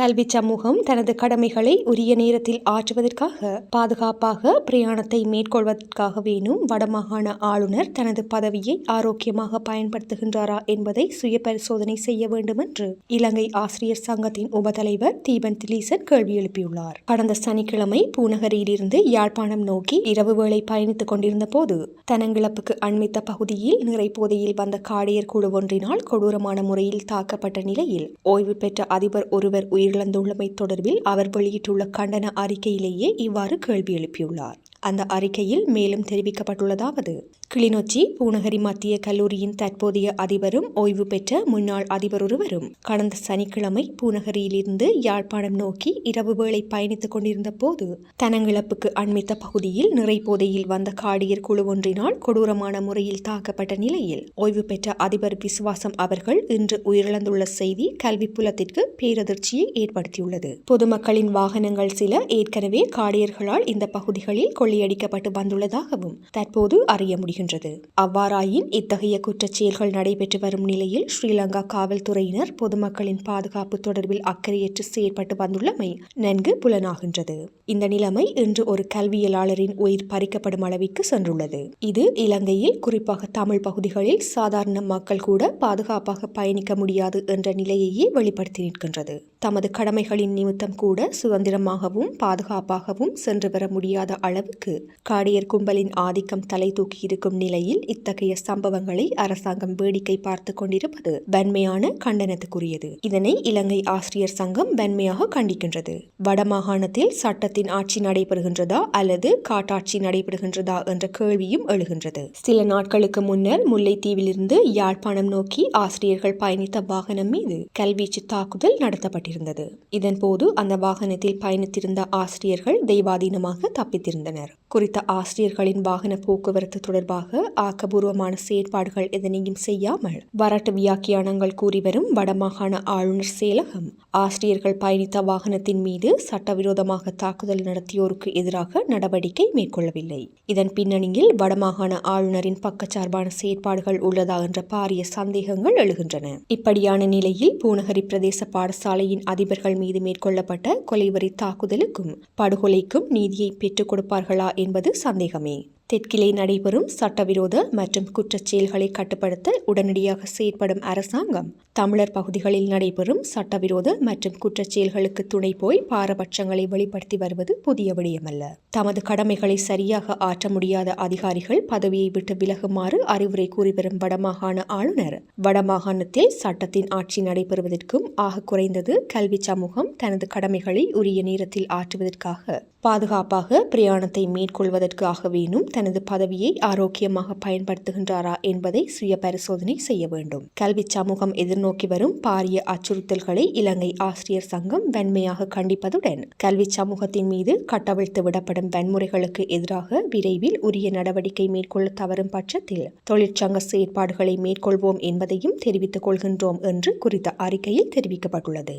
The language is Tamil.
கல்வி சமூகம் தனது கடமைகளை உரிய நேரத்தில் ஆற்றுவதற்காக பாதுகாப்பாக பிரயாணத்தை மேற்கொள்வதற்காக வேணும். வடமாகாண ஆளுநர் தனது பதவியை ஆரோக்கியமாக பயன்படுத்துகின்றாரா என்பதை சுய பரிசோதனை செய்ய வேண்டும் என்று இலங்கை ஆசிரியர் சங்கத்தின் உபதலைவர் தீபன் திலீசன் கேள்வி எழுப்பியுள்ளார். கடந்த சனிக்கிழமை பூநகரியிலிருந்து யாழ்ப்பாணம் நோக்கி இரவு வேளை பயணித்துக் கொண்டிருந்த போது தனங்கிழப்புக்கு அண்மித்த பகுதியில் நிறைப்போதையில் வந்த காடியர் குழு ஒன்றினால் கொடூரமான முறையில் தாக்கப்பட்ட நிலையில் ஓய்வு பெற்ற அதிபர் ஒருவர் உயிர் உயிரிழந்துள்ளமை தொடர்பில் அவர் வெளியிட்டுள்ள கண்டன அறிக்கையிலேயே இவ்வாறு கேள்வி எழுப்பியுள்ளார். அந்த அறிக்கையில் மேலும் தெரிவிக்கப்பட்டுள்ளதாவது. கிளிநொச்சி பூநகரி மத்திய கல்லூரியின் தற்போதைய அதிபரும் ஓய்வு பெற்ற முன்னாள் அதிபர் ஒருவரும் கடந்த சனிக்கிழமை பூநகரியிலிருந்து யாழ்ப்பாணம் நோக்கி இரவு வேளை பயணித்துக் கொண்டிருந்த போது தனங்கிழப்புக்கு அண்மித்த பகுதியில் நிறைப்போதையில் வந்த காடியர் குழு ஒன்றினால் கொடூரமான முறையில் தாக்கப்பட்ட நிலையில் ஓய்வு பெற்ற அதிபர் விசுவாசம் அவர்கள் இன்று உயிரிழந்துள்ள செய்தி கல்வி புலத்திற்கு பேரதிர்ச்சியை ஏற்படுத்தியுள்ளது. பொதுமக்களின் வாகனங்கள் சில ஏற்கனவே காடியர்களால் இந்த பகுதிகளில் கொள்ளையடிக்கப்பட்டு வந்துள்ளதாகவும் தற்போது அறிய முடிகின்றது. அவ்வாறாயின் இத்தகைய குற்றச் செயல்கள் நடைபெற்று வரும் நிலையில் ஸ்ரீலங்கா காவல்துறையினர் பொதுமக்களின் பாதுகாப்பு தொடர்பில் அக்கறையற்று செயற்பட்டு வந்துள்ளமை நன்கு புலனாகின்றது. இந்த நிலைமை இன்று ஒரு கல்வியலாளரின் உயிர் பறிக்கப்படும் அளவிற்கு சென்றுள்ளது. இது இலங்கையில் குறிப்பாக தமிழ் பகுதிகளில் சாதாரண மக்கள் கூட பாதுகாப்பாக பயணிக்க முடியாது என்ற நிலையையே வெளிப்படுத்தி நிற்கின்றது. தமது கடமைகளின் நிமித்தம் கூட சுதந்திரமாகவும் பாதுகாப்பாகவும் சென்று வர முடியாத அளவிற்கு காடியர் கும்பலின் ஆதிக்கம் தலை தூக்கி இருக்கும் நிலையில் இத்தகைய சம்பவங்களை அரசாங்கம் வேடிக்கை பார்த்து கொண்டிருப்பது வன்மையான கண்டனத்துக்குரியது. இதனை இலங்கை ஆசிரியர் சங்கம் வன்மையாக கண்டிக்கின்றது. வடமாகாணத்தில் சட்டத்தின் ஆட்சி நடைபெறுகின்றதா அல்லது காட்டாட்சி நடைபெறுகின்றதா என்ற கேள்வியும் எழுகின்றது. சில நாட்களுக்கு முன்னர் முல்லைத்தீவிலிருந்து யாழ்ப்பாணம் நோக்கி ஆசிரியர்கள் பயணித்த வாகனம் மீது கல்வீச்சு தாக்குதல் நடத்தப்பட்டிருந்தது. இதன்போது அந்த வாகனத்தில் பயணித்திருந்த ஆசிரியர்கள் தெய்வாதீனமாக தப்பித்திருந்தனர். குறித்த ஆசிரியர்களின் வாகன போக்குவரத்து தொடர்பாக ஆக்கபூர்வமான செயற்பாடுகள் எதனையும் செய்யாமல் வரட்டு வியாக்கியானங்கள் கூறிவரும் வடமாகாண ஆளுநர் செயலகம் ஆசிரியர்கள் பயணித்த வாகனத்தின் மீது சட்டவிரோதமாக தாக்குதல் நடத்தியோருக்கு எதிராக நடவடிக்கை மேற்கொள்ளவில்லை. இதன் பின்னணியில் வடமாகாண ஆளுநரின் பக்கச்சார்பான செயற்பாடுகள் உள்ளதா என்ற பாரிய சந்தேகங்கள் எழுகின்றன. இப்படியான நிலையில் பூநகரி பிரதேச பாடசாலையின் அதிபர்கள் மீது மேற்கொள்ளப்பட்ட கொலைவரி தாக்குதலுக்கும் படுகொலைக்கும் நீதியை பெற்றுக் கொடுப்பார்களா என்பது சந்தேகமே. தெற்கிலே நடைபெறும் சட்டவிரோத மற்றும் குற்றச் செயல்களை கட்டுப்படுத்த உடனடியாக செயற்படும் அரசாங்கம் தமிழர் பகுதிகளில் நடைபெறும் சட்டவிரோத மற்றும் குற்றச் செயல்களுக்கு துணை போய் பாரபட்சங்களை வெளிப்படுத்தி வருவது புதிய விடயமல்ல. தமது கடமைகளை சரியாக ஆற்ற முடியாத அதிகாரிகள் பதவியை விட்டு விலகுமாறு அறிவுரை கூறிவரும் வடமாகாண ஆளுநர் வடமாகாணத்தில் சட்டத்தின் ஆட்சி நடைபெறுவதற்கும் ஆக குறைந்தது கல்வி சமூகம் தனது கடமைகளை உரிய நேரத்தில் ஆற்றுவதற்காக பாதுகாப்பாக பிரயாணத்தை மேற்கொள்வதற்காக வேணும் தனது பதவியை ஆரோக்கியமாக பயன்படுத்துகின்றாரா என்பதை சுய பரிசோதனை செய்ய வேண்டும். கல்வி சமூகம் எதிர்நோக்கி வரும் பாரிய அச்சுறுத்தல்களை இலங்கை ஆசிரியர் சங்கம் வன்மையாக கண்டிப்பதுடன் கல்வி சமூகத்தின் மீது கட்டவிழ்த்து விடப்படும் வன்முறைகளுக்கு எதிராக விரைவில் உரிய நடவடிக்கை மேற்கொள்ள தவறும் பட்சத்தில் தொழிற்சங்க செயற்பாடுகளை மேற்கொள்வோம் என்பதையும் தெரிவித்துக் கொள்கின்றோம் என்று குறித்த அறிக்கையில் தெரிவிக்கப்பட்டுள்ளது.